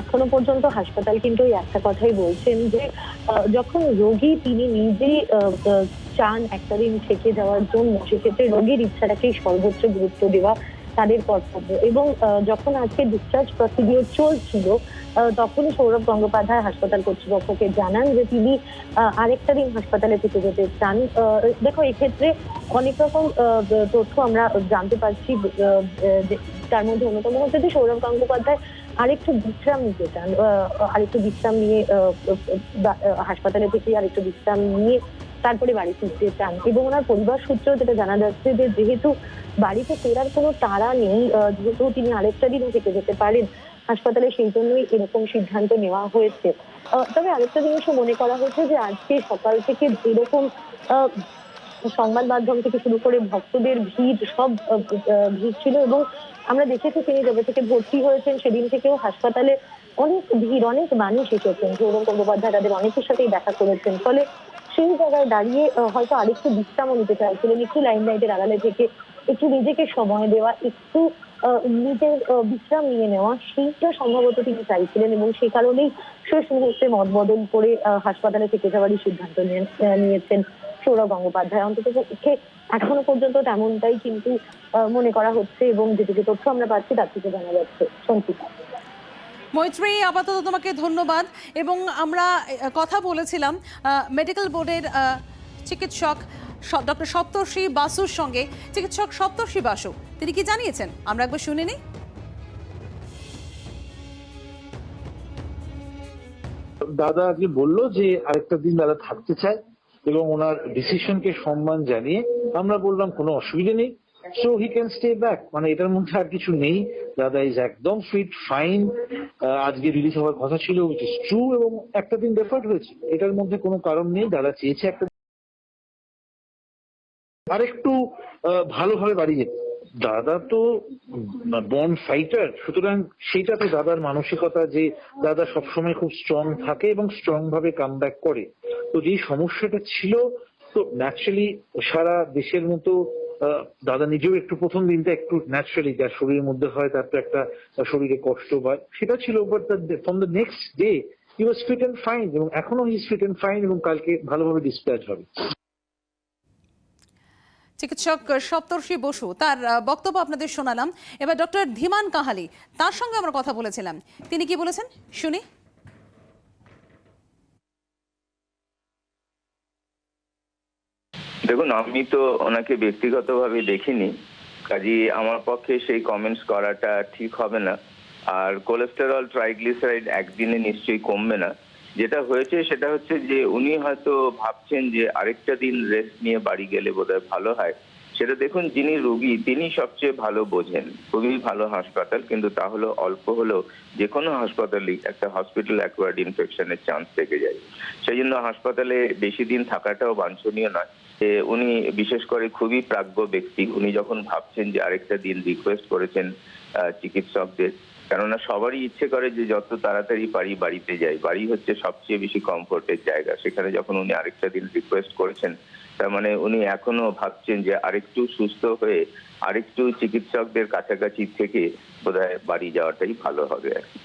এখনও পর্যন্ত হাসপাতাল কিন্তু ওই একটা কথাই বলছেন যে যখন রোগী তিনি নিজে চান একটা দিন থেকে যাওয়ার জন্য, সেক্ষেত্রে রোগীর ইচ্ছাটাকেই সর্বোচ্চ গুরুত্ব দেওয়া তাদের কর্তব্য। এবং যখন আজকে ডিসচার্জ প্রসিডিওর চলছিল তখনই সৌরভ গঙ্গোপাধ্যায় হাসপাতাল কর্তৃপক্ষকে জানান যে তিনি আরেকটা দিন হাসপাতালে থেকে যেতে চান। দেখো, এক্ষেত্রে অনেক রকম তথ্য আমরা জানতে পারছি তার মধ্যে অন্যতম হচ্ছে যে সৌরভ গঙ্গোপাধ্যায় আরেকটু বিশ্রাম নিতে চান। আরেকটু বিশ্রাম নিয়ে হাসপাতালে থেকে আরেকটু বিশ্রাম নিয়ে তারপরে বাড়ি ফিরতে চান। এবং ওনার পরিবার সূত্র যেটা জানা যাচ্ছে যে যেহেতু বাড়িতে ফেরার কোনো তাড়া নেই যেহেতু তিনি আরেকটা দিনও থেকে যেতে পারেন হাসপাতালে, সেই জন্যই এরকম সিদ্ধান্ত নেওয়া হয়েছে। তবে আরেকটা জিনিসও মনে করা হচ্ছে যে আজকে সকাল থেকে যেরকম সংবাদ মাধ্যম থেকে শুরু করে ভক্তদের ভিড়, সব ভিড় ছিল এবং আমরা দেখেছি তিনি যবে থেকে ভর্তি হয়েছেন, সেদিন থেকেও হাসপাতালে অনেক ভিড়, অনেক মানুষ এসেছেন। সৌরভ গঙ্গোপাধ্যায় তাদের অনেকের সাথেই দেখা করেছেন। ফলে সেই জায়গায় দাঁড়িয়ে হয়তো আরেকটু বিশ্রামও নিতে চাইছিলেন, একটু লাইন লাইটের আড়ালে থেকে, একটু নিজেকে সময় দেওয়া, একটু নিজের বিশ্রাম নিয়ে নেওয়া, সেইটা সম্ভবত তিনি চাইছিলেন এবং সেই কারণেই শেষ মুহূর্তে মত বদল করে হাসপাতালে থেকে যাওয়ারই সিদ্ধান্ত নিয়েছেন সৌরভ গঙ্গোপাধ্যায়। অন্তত পক্ষে এখনও পর্যন্ত তেমনটাই কিন্তু মনে করা হচ্ছে এবং যেটুকু তথ্য আমরা পাচ্ছি তার থেকে জানা যাচ্ছে। সঞ্চিতা। মৈত্রী, আপাতত তোমাকে ধন্যবাদ। এবং আমরা কথা বলেছিলাম মেডিকেল বোর্ডের চিকিৎসক ডক্টর সপ্তর্ষি বাসুর সঙ্গে। চিকিৎসক সপ্তর্ষি বাসু, তিনি কি জানিয়েছেন? আমরা একবার শুনে নিই। দাদা আজকে বলল যে আরেকটা দিন দাদা থাকতে চায় এবং ওনার ডিসিশনকে সম্মান জানিয়ে আমরা বললাম কোনো অসুবিধা নেই। So he can stay back মানে এটার মধ্যে আর কিছু নেই। দাদা ইজ একদম ফিট ফাইন আজকে রিলিজ হওয়ার কথা ছিল উইচ ইজ ট্রু এবং একটা দিন রেফার্ড হয়েছে এটার মধ্যে কোনো কারণ নেই। দাদা চেয়েছে একটা আরেকটু ভালোভাবে বাড়ি যেতে। দাদা তো বন ফাইটার সুতরাং সেটাতে দাদার মানসিকতা যে দাদা সবসময় খুব স্ট্রং থাকে এবং স্ট্রং ভাবে কাম করে। তো যেই সমস্যাটা ছিল, তো ন্যাচারালি সারা দেশের মতো দাদা নিজেও একটু প্রথম দিনটা একটু ন্যাচারালি যার শরীরের মধ্যে হয়, তার তো একটা শরীরে কষ্ট হয়। সেটা ছিল but from the next day he was fit and fine এবং এখনও হি ফিট অ্যান্ড ফাইন এবং কালকে ভালোভাবে ডিসপ্যাচ হবে। চিকিৎসক সপ্তর্ষি বসু, তার বক্তব্য আপনাদের শোনালাম। এবার ডক্টর ধীমান কাহালি, তার সঙ্গে আমরা কথা বলেছিলাম। তিনি কি বলেছেন? শুনি। দেখুন, আমি তো ওনাকে ব্যক্তিগতভাবে দেখিনি, কাজী আমার পক্ষে সেই কমেন্টস করাটা ঠিক হবে না। আর কোলেস্টেরল ট্রাইগ্লিসারাইড একদিনে নিশ্চয়ই কমবে না। যেটা হয়েছে সেটা হচ্ছে যে, উনি হয়তো ভাবছেন যে আরেকটা দিন রেস্ট নিয়ে বাড়ি গেলে বোধহয় ভালো হয়। সেটা দেখুন, যিনি রুগী, তিনি সবচেয়ে ভালো বোঝেন। খুবই ভালো হাসপাতাল, কিন্তু তাহলে অল্প হলেও যে কোনো হাসপাতালেই একটা হসপিটাল অ্যাকোয়ার্ড ইনফেকশনের চান্স থেকে যায়। সেই জন্য হাসপাতালে বেশি দিন থাকাটাও বাঞ্ছনীয় নয়। যে উনি বিশেষ করে খুবই প্রাজ্ঞ ব্যক্তি। উনি যখন ভাবছেন যে আরেকটা দিন রিকোয়েস্ট করেছেন চিকিৎসকদের, কেননা সবারই ইচ্ছে করে যে যত তাড়াতাড়ি পারি বাড়িতে যাই। বাড়ি হচ্ছে সবচেয়ে বেশি কমফোর্টের জায়গা। সেখানে যখন উনি আরেকটা দিন রিকোয়েস্ট করেছেন, তার মানে উনি এখনও ভাবছেন যে আরেকটু সুস্থ হয়ে আরেকটু চিকিৎসকদের কাছাকাছি থেকে বোধহয় বাড়ি যাওয়াটাই ভালো হবে আর কি।